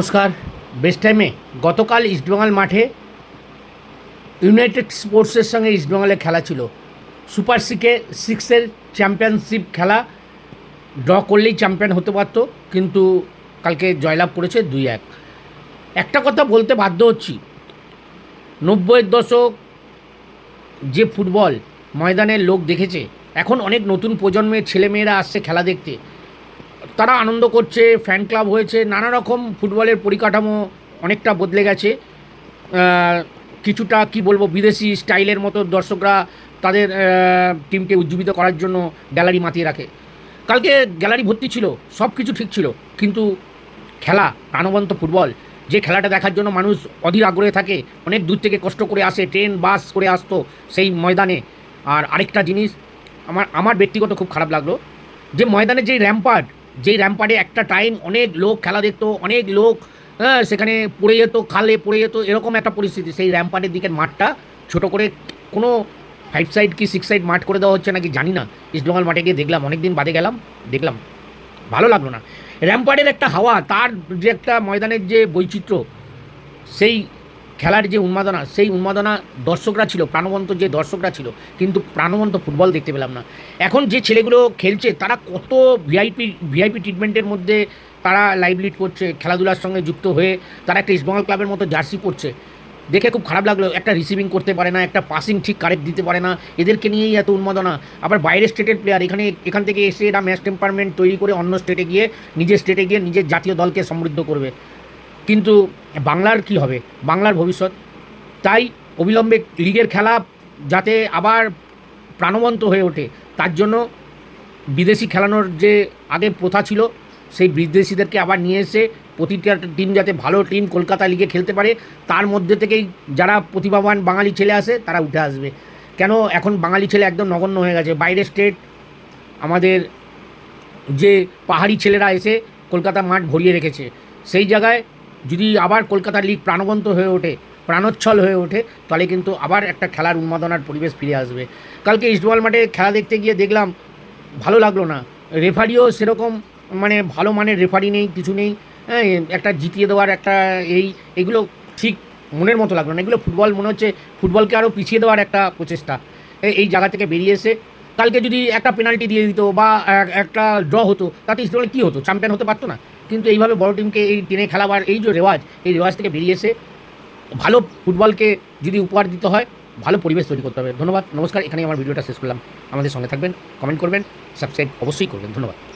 নমস্কার। বেস্ট টাইমে গতকাল ইস্টবেঙ্গল মাঠে ইউনাইটেড স্পোর্টসের সঙ্গে ইস্টবেঙ্গলের খেলা ছিল। সুপার সিকে সিক্সের চ্যাম্পিয়নশিপ খেলা ড্র করলেই চ্যাম্পিয়ন হতে পারত, কিন্তু কালকে জয়লাভ করেছে দুই এক। একটা কথা বলতে বাধ্য হচ্ছি, নব্বইয়ের দশক যে ফুটবল ময়দানের লোক দেখেছে, এখন অনেক নতুন প্রজন্মের ছেলেমেয়েরা আসছে খেলা দেখতে। তারা আনন্দ করছে ফ্যান ক্লাব হয়েছে, নানা রকম ফুটবলের পরিকাঠামো অনেকটা বদলে গেছে। কিছুটা, কি বলব, বিদেশি স্টাইলের মতো দর্শকরা তাদের টিমকে উজ্জীবিত করার জন্য গ্যালারি মাতিয়ে রাখে। কালকে গ্যালারি ভর্তি ছিল সব কিছু ঠিক ছিল, কিন্তু খেলা, প্রাণবন্ত ফুটবল, যে খেলাটা দেখার জন্য মানুষ অধীর আগ্রহে থাকে, অনেক দূর থেকে কষ্ট করে আসে ট্রেন বাস করে আসতো সেই ময়দানে। আর আরেকটা জিনিস, আমার আমার ব্যক্তিগত খুব খারাপ লাগল, যে ময়দানে যেই র্যাম্পার্ড যেই র্যাম্পার্ডে একটা টাইম অনেক লোক খেলা দেখতো, অনেক লোক হ্যাঁ সেখানে পড়ে যেত, খালে পড়ে যেত, এরকম একটা পরিস্থিতি। সেই র্যাম্পার্ডের দিকের মাঠটা ছোট করে কোনো ফাইভ সাইড কি সিক্স সাইড মাঠ করে দেওয়া হচ্ছে নাকি জানি না। ইস্টবেঙ্গল মাঠে গিয়ে দেখলাম অনেক দিন বাদে গেলাম, দেখলাম। ভালো লাগল না। র্যাম্পার্ডের একটা হাওয়া, তার যে একটা ময়দানের যে বৈচিত্র্য, সেই খেলার যে উন্মাদনা, সেই উন্মাদনা দর্শকরা ছিল, প্রাণবন্ত যে দর্শকরা ছিল, কিন্তু প্রাণবন্ত ফুটবল দেখতে পেলাম না। এখন যে ছেলেগুলো খেলছে, তারা কত ভিআইপি ভিআইপি ট্রিটমেন্টের মধ্যে তারা লাইভ লিড করছে, খেলাধুলার সঙ্গে যুক্ত হয়ে তারা একটা ইস্টবেঙ্গল ক্লাবের মতো জার্সি পরছে। দেখে খুব খারাপ লাগল, একটা রিসিভিং করতে পারে না, একটা পাসিং ঠিক কারেক্ট দিতে পারে না, এদেরকে নিয়েই এত উন্মাদনা। আবার বাইরের স্টেটের প্লেয়ার এখানে, এখান থেকে এসে এরা ম্যাচ টেম্পারমেন্ট তৈরি করে অন্য স্টেটে গিয়ে, নিজের স্টেটে গিয়ে নিজের জাতীয় দলকে সমৃদ্ধ করবে। কিন্তু বাংলার কি হবে? বাংলার ভবিষ্যৎ। তাই অবিলম্বে লিগের খেলা যাতে আবার প্রাণবন্ত হয়ে ওঠে, তার জন্য বিদেশি খেলানোর যে আগে প্রথা ছিল, সেই বিদেশিদেরকে আবার নিয়ে এসে প্রতিটা টিম যাতে ভালো টিম কলকাতা লিগে খেলতে পারে, তার মধ্যে থেকেই যারা প্রতিভাবান বাঙালি ছেলে আসে তারা উঠে আসবে। কেন? এখন বাঙালি ছেলে একদম নগণ্য হয়ে গেছে। বাইরের স্টেট আমাদের যে পাহাড়ি ছেলেরা এসে কলকাতা মাঠ ভরিয়ে রেখেছে, সেই জায়গায় যদি আবার কলকাতা লিগ প্রাণবন্ত হয়ে ওঠে, প্রাণোচ্ছল হয়ে ওঠে, তাহলে কিন্তু আবার একটা খেলার উন্মাদনার পরিবেশ ফিরে আসবে। কালকে ইস্টবল মাঠে খেলা দেখতে গিয়ে দেখলাম, ভালো লাগল না। রেফারিও সেরকম মানে ভালো মানের রেফারি নেই, কিছু নেই হ্যাঁ একটা জিতিয়ে দেওয়ার একটা এই, এগুলো ঠিক মনের মতো লাগল না। এগুলো ফুটবল মনে হচ্ছে, ফুটবলকে আরও পিছিয়ে দেওয়ার একটা প্রচেষ্টা। এই জায়গা থেকে বেরিয়ে এসে কালকে যদি একটা পেনাল্টি দিয়ে দিত বা এক- একটা ড্র হতো, তাতে ইস্টবেঙ্গল কী হতো? চ্যাম্পিয়ন হতে পারতো না। কিন্তু এইভাবে বড় টিমকে এই টেনে খেলাবার এই যে রেওয়াজ, এই রেওয়াজ থেকে বেরিয়ে এসে ভালো ফুটবলকে যদি উপহার দিতে হয়, ভালো পরিবেশ তৈরি করতে হবে। ধন্যবাদ। নমস্কার। এখানেই আমার ভিডিওটা শেষ করলাম। আমাদের সঙ্গে থাকবেন কমেন্ট করবেন সাবস্ক্রাইব অবশ্যই করবেন। ধন্যবাদ।